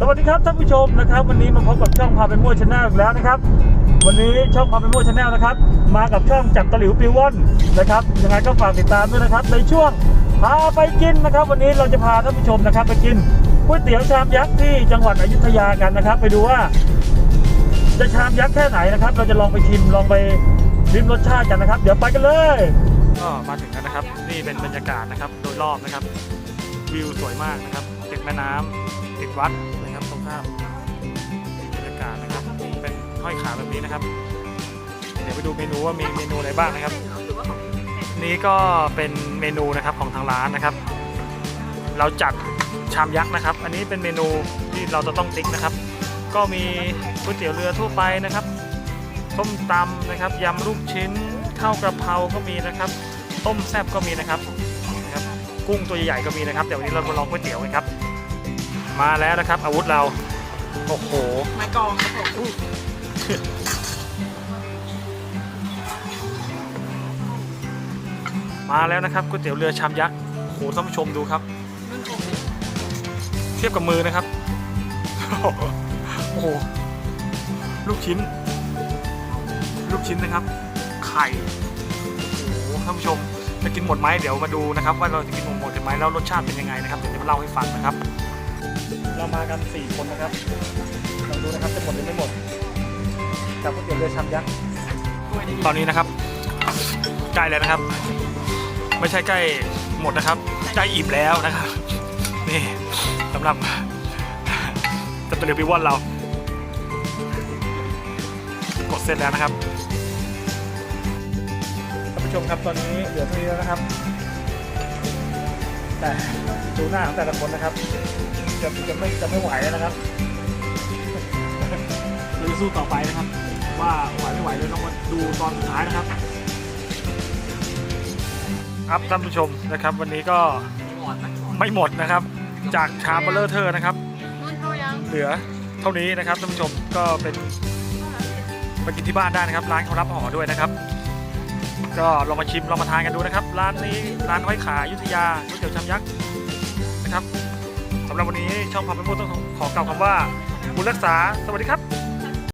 สวัสดีครับท่านผู้ชมนะครับ วันนี้มาพบกับช่องพาไปมั่วชาแนลอีกแล้วนะครับ วันนี้ช่องพาไปมั่วชาแนลนะครับ มากับช่องจับตะหลิวปิวว่อนนะครับยังไงก็ฝากติดตามด้วยนะครับ ในช่วงพาไปกินนะครับ วันนี้เราจะพาท่านผู้ชมนะครับ ไปกินก๋วยเตี๋ยวชามยักษ์ที่จังหวัดอยุธยากันนะครับ ไปดูว่า จะชามยักษ์แค่ไหนนะครับ เราจะลองไปชิมลองไปริมรสชาติกันนะครับ เดี๋ยวไปกันเลย ก็มาถึงแล้วนะครับ นี่เป็นบรรยากาศนะครับ โดยรอบนะครับ วิวสวยมากนะครับ แม่น้ำติดวัดนะครับตรงข้ามบรรยากาศนะครับเป็นห้อยขาแบบนี้นะครับ เดี๋ยวไปดูเมนูว่ามีเมนูอะไรบ้างนะครับ นี่ก็เป็นเมนูนะครับของทางร้านนะครับ เราจัดชามยักษ์นะครับ อันนี้เป็นเมนูที่เราจะต้องติ๊กนะครับ ก็มีก๋วยเตี๋ยวเรือทั่วไปนะครับส้มตำนะครับยำลูกชิ้นข้าวกระเพราก็มีนะครับ ต้มแซ่บก็มีนะครับนะครับ กุ้งตัวใหญ่ๆก็มีนะครับเดี๋ยววันนี้เรามาลองก๋วยเตี๋ยวกันครับ มาแล้วนะครับ อาวุธเรา โอ้โห ไม้กองครับผมมาแล้วนะครับก๋วยเตี๋ยวเรือชามยักษ์โอ้โหท่านผู้ชมดูครับนั่นผมเทียบกับมือนะครับ โอ้โห ลูกชิ้น ลูกชิ้นนะครับ ไข่ โอ้โห ท่านผู้ชม จะกินหมดไหมเดี๋ยวมาดูนะครับ ว่าเราจะกินหมดหมดไหมแล้วรสชาติเป็นยังไงนะครับ เดี๋ยวจะมาเล่าให้ฟังนะครับ เรามากัน 4 คนนะครับเราดูนะครับจะหมดหรือไม่หมดกับก๋วยเตี๋ยวเรือชามยักษ์ตัวนี้ตอนนี้นะครับใกล้แล้วนะครับ ไม่ใช่ใกล้หมดนะครับใกล้อิ่มแล้วนะครับ นี่สำหรับจะเป็นเรือพิวอนเรา กดเสร็จแล้วนะครับท่านผู้ชมครับตอนนี้เหลือเท่านี้แล้วนะครับ แต่ดูหน้าของแต่ละคนนะครับ จะจะไม่จะไม่ไหวแล้วนะครับเราจะสู้ต่อไปนะครับ ว่าไหวไม่ไหวเราต้องมาดูตอนสุดท้ายนะครับครับท่านผู้ชมนะครับ วันนี้ก็หมอนนะไม่หมดนะครับ จากชามเบลเลอร์เทอร์นะครับนุ่นเขายังเหลือเท่านี้นะครับท่านผู้ชมก็เป็นไปกินที่บ้านได้นะครับ ร้านเขารับห่อด้วยนะครับ ก็ลองมาชิมลองมาทานกันดูนะครับ ร้านนี้ร้านห้อยขาอยุธยาก๋วยเตี๋ยวชามยักษ์นะครับสำหรับวันนี้ช่องพาไปพูดต้องขอกล่าวคำว่าบุญรักษาสวัสดีครับ